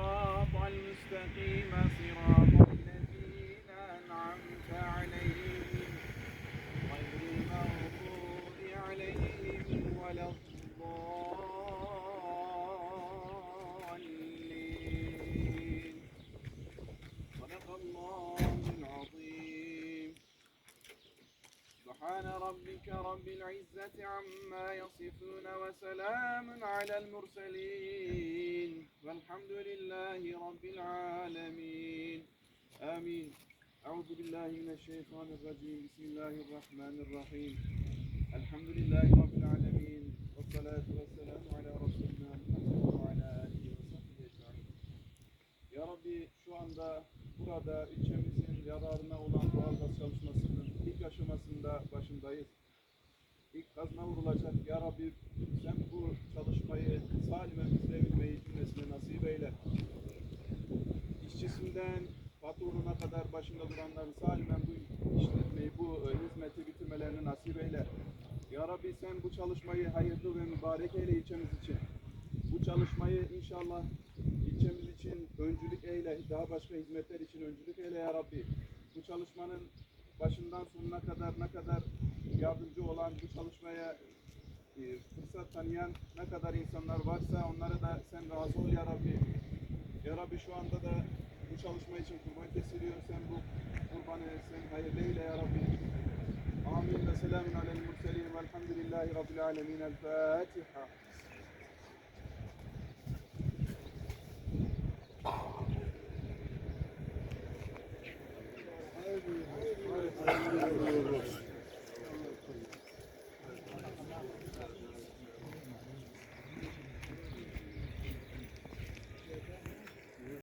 الصراط المستقيم صراط الذين أنعمت عليهم غير المغضوب عليهم ولا الضالين. صدق الله العظيم. سبحان ربك رب العزة عما يصفون وسلام على المرسلين. آمين أعوذ بالله من الشيطان الرجيم بسم الله الرحمن الرحيم الحمد لله رب العالمين والصلاة والسلام على رسولنا محمد وعلى آله وصحبه أجمعين Ya Rabbi şu anda burada ilçemizin yararına olan doğalgaz çalışmasının ilk aşamasında başındayız. İlk kazma vurulacak. Ya Rabbi sen bu çalışmayı salimen bitirebilmeyi cümlesine nasip eyle. İşçisinden patronuna kadar başında duranların salimen bu işletmeyi, bu e, hizmeti bitirmelerini nasip eyle. Ya Rabbi sen bu çalışmayı hayırlı ve mübarek eyle ilçemiz için. Bu çalışmayı inşallah ilçemiz için öncülük eyle, daha başka hizmetler için öncülük eyle ya Rabbi. Bu çalışmanın başından sonuna kadar ne kadar yardımcı olan, bu çalışmaya e, fırsat tanıyan ne kadar insanlar varsa onlara da sen razı ol ya Rabbi. Ya Rabbi şu anda da bu çalışma için kurban kesiliyor. Sen bu kurbanı sen hayırlı eyle ya Rabbi. Amin ve selamun alel murselin velhamdülillahi rabbil alemin. El Fatiha.